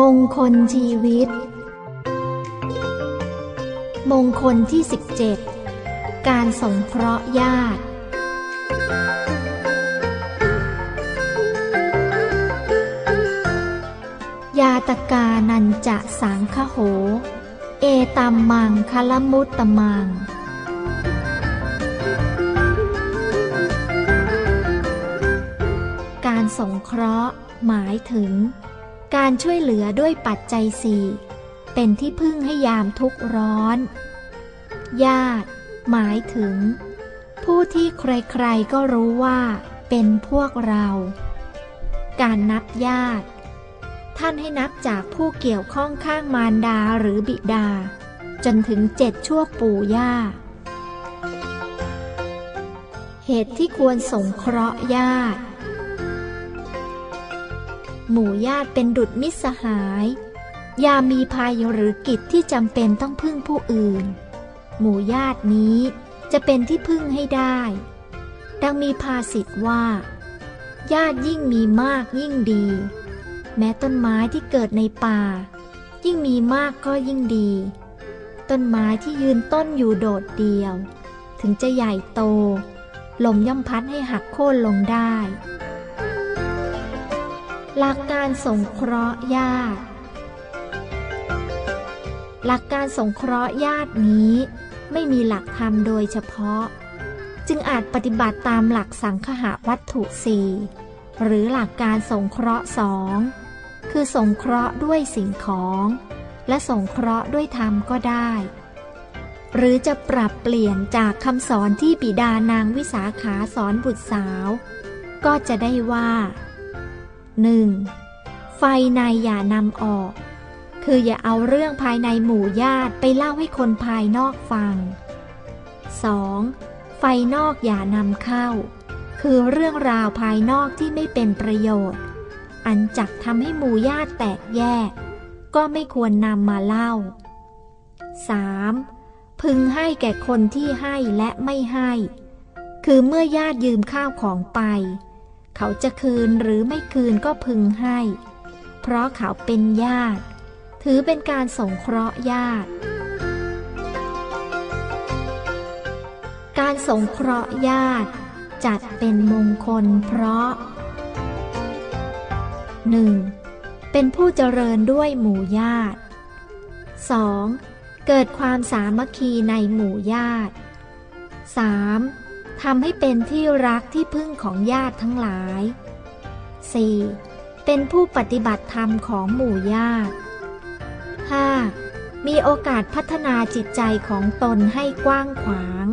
มงคลชีวิต มงคลที่ 17 การสงเคราะห์ญาติ ยาตกานันจะสังคโห เอตัมมังคลมุตตมัง การสงเคราะห์หมายถึง การช่วยเหลือด้วยปัจจัยสี่เป็นที่พึ่งให้ยามทุกร้อน ญาติ หมายถึง ผู้ที่ใครๆก็รู้ว่า เป็นพวกเรา การนับญาติ ท่านให้นับจากผู้เกี่ยวข้องข้างมารดาหรือบิดา จนถึงเจ็ดชั่วปู่ย่า เหตุที่ควรสงเคราะห์ญาติ หมู่ญาติเป็นดุจมิตรสหาย ยามมีภัยหรือกิจที่จำเป็นต้องพึ่งผู้อื่น หมู่ญาตินี้จะเป็นที่พึ่งให้ได้ ดังมีภาษิตว่า ญาติยิ่งมีมากยิ่งดี แม้ต้นไม้ที่เกิดในป่า ยิ่งมีมากก็ยิ่งดี ต้นไม้ที่ยืนต้นอยู่โดดเดียว ถึงจะใหญ่โต ลมย่อมพัดให้หักโค่นลงได้ หลักการสงเคราะห์ญาติ หลักการสงเคราะห์ญาตินี้ไม่มีหลักธรรมโดยเฉพาะ จึงอาจปฏิบัติตามหลักสังคหวัตถุสี่หรือหลักการสงเคราะห์สองคือสงเคราะห์ด้วยสิ่งของ และสงเคราะห์ด้วยธรรมก็ได้ หรือจะปรับเปลี่ยนจากคำสอนที่บิดานางวิสาขาสอนบุตรสาว ก็จะได้ว่า 1. ไฟในอย่านำออก คืออย่าเอาเรื่องภายในหมู่ญาติไปเล่าให้คนภายนอกฟัง 2. ไฟนอกอย่านำเข้า คือเรื่องราวภายนอกที่ไม่เป็นประโยชน์ อันจักทำให้หมู่ญาติแตกแยก ก็ไม่ควรนำมาเล่า 3. พึงให้แก่คนที่ให้และไม่ให้ คือเมื่อญาติยืมข้าวของไป เขาจะคืนหรือไม่คืนก็พึงให้ เพราะเขาเป็นญาติ ถือเป็นการสงเคราะห์ญาติ การสงเคราะห์ญาติ จัดเป็นมงคลเพราะ 1. เป็นผู้เจริญด้วยหมู่ญาติ 2. เกิดความสามัคคีในหมู่ญาติ 3. ทำให้เป็นที่รักที่พึ่งของญาติทั้งหลาย 4. เป็นผู้ปฏิบัติธรรมของหมู่ญาติ 5. มีโอกาสพัฒนาจิตใจของตนให้กว้างขวาง